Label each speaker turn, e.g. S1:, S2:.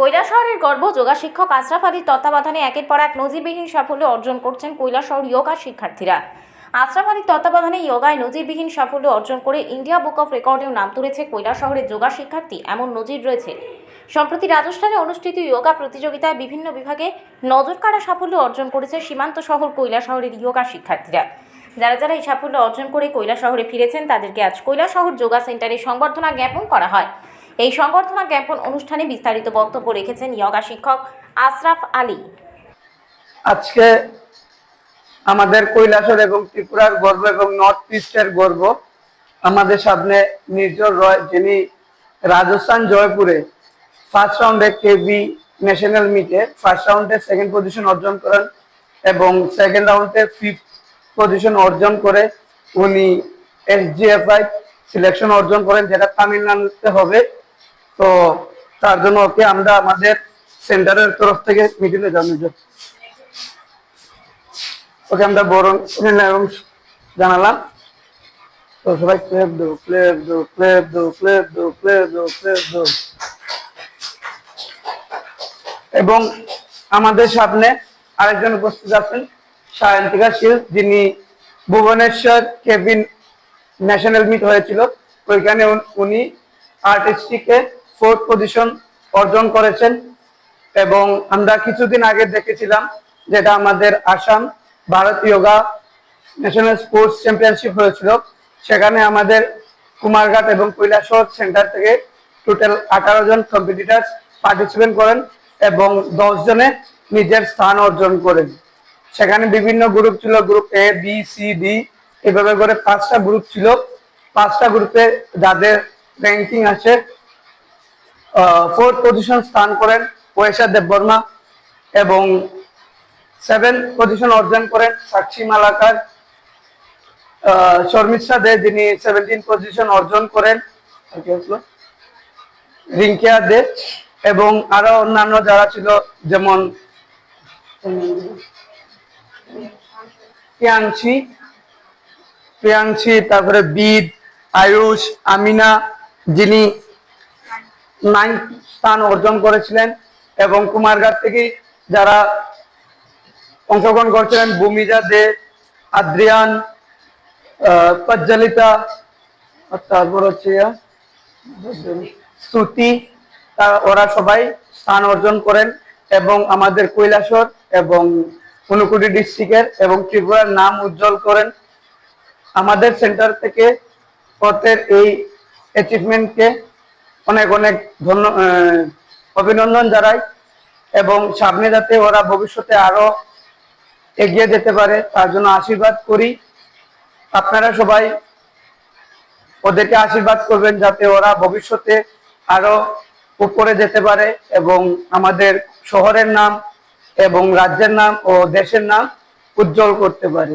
S1: কৈলাসহরের গর্ব যোগা শিক্ষক আশরাফ আলীর তত্ত্বাবধানে একের পর এক নজিরবিহীন সাফল্য অর্জন করছেন কৈলাসহর ইয়োগা শিক্ষার্থীরা। আশরাফ আলীর তত্ত্বাবধানে ইয়োগায় নজিরবিহীন সাফল্য অর্জন করে ইন্ডিয়া বুক অফ রেকর্ডেও নাম তুলেছে কৈলাসহরের যোগা শিক্ষার্থী, এমন নজির রয়েছে। সম্প্রতি রাজস্থানে অনুষ্ঠিত ইয়োগা প্রতিযোগিতায় বিভিন্ন বিভাগে নজর কাড়া সাফল্য অর্জন করেছে সীমান্ত শহর কৈলাসহরের ইয়োগা শিক্ষার্থীরা। যারা যারা এই সাফল্য অর্জন করে কৈলাসহরে ফিরেছেন, তাদেরকে আজ কৈলাসহর যোগা সেন্টারে সংবর্ধনা জ্ঞাপন করা হয়। এই সংবর্ধনা জ্ঞাপন অনুষ্ঠানে বিস্তারিত বক্তব্য রেখেছেন ইয়োগা শিক্ষক আশরাফ আলী।
S2: আজকে আমাদের কৈলাসর এবং ত্রিপুরার গর্ব এবং নর্থ ইস্টের গর্ব। আমাদের সামনে নির্জর রয়, যিনি রাজস্থান জয়পুরে ফার্স্ট রাউন্ডে কেবি ন্যাশনাল মিটে ফার্স্ট রাউন্ডে সেকেন্ড পজিশন অর্জন করেন এবং সেকেন্ড রাউন্ডে ফিফথ পজিশন অর্জন করে উনি এসজিএফআই সিলেকশন অর্জন করেন, যেটা তামিলনাড়ুতে হবে। তো তার জন্য ওকে আমরা আমাদের সেন্টারের তরফ থেকে মিটিংয়ে জন্য ওকে আমরা বরণ এবং জানালাম। তো সবাই ক্লেপ দো ক্লেপ দো ক্লেপ দো ক্লেপ দো ক্লেপ দো ক্লেপ দো এবং আমাদের সামনে আরেকজন উপস্থিত আছেন, সায়ন্তিকা শীল, যিনি ভুবনেশ্বর কেবিন ন্যাশনাল মিট হয়েছিল। ওইখানে উনি আর্টিস্টিকে ফোর্থ পজিশন অর্জন করেছেন। এবং আমরা কিছুদিন আগে দেখেছিলাম যেটা আমাদের Assam Bharat yoga national sports championship হয়েছিল। সেখানে আমাদের কুমারঘাট এবং কৈলাসহর সেন্টার থেকে টোটাল আঠারো জন কম্পিটিটার্স পার্টিসিপেট করেন এবং দশ জনে নিজের স্থান অর্জন করেন। সেখানে বিভিন্ন গ্রুপ ছিল group A B C D এভাবে করে পাঁচটা গ্রুপ ছিল। পাঁচটা গ্রুপে যাদের র্যাঙ্কিং আছে ফোর্থ পজিশন স্থান করেন ওয়েশা দেববর্মা এবং সেভেন পজিশন অর্জন করেন সাক্ষী মালাকার। শর্মিষ্ঠা দে, যিনি সেভেন্টিন পজিশন অর্জন করেন। রিঙ্কিয়া দে এবং আরও অন্যান্য যারা ছিল, যেমন, প্রিয়াংশী প্রিয়াংশী, তারপরে বিদ আয়ুষ, আমিনা, যিনি নাইন স্থান অর্জন করেছিলেন এবং কুমারঘাট থেকে যারা অংশগ্রহণ করছিলেন ভূমিজা দে আদ্রিয়ান আহ, প্রজ্জ্বলিতা তারপর হচ্ছে শ্রুতি ওরা সবাই স্থান অর্জন করেন এবং আমাদের কৈলাসর এবং ঊনকুটি ডিস্ট্রিক্টের এবং ত্রিপুরার নাম উজ্জ্বল করেন। আমাদের সেন্টার থেকে ওদের এই অ্যাচিভমেন্টকে অনেক অনেক ধন্য অভিনন্দন জানাই এবং সামনে যাতে ওরা ভবিষ্যতে আরও এগিয়ে যেতে পারে, তার জন্য আশীর্বাদ করি। আপনারা সবাই ওদেরকে আশীর্বাদ করবেন যাতে ওরা ভবিষ্যতে আরও উপরে যেতে পারে এবং আমাদের শহরের নাম এবং রাজ্যের নাম ও দেশের নাম উজ্জ্বল করতে পারে।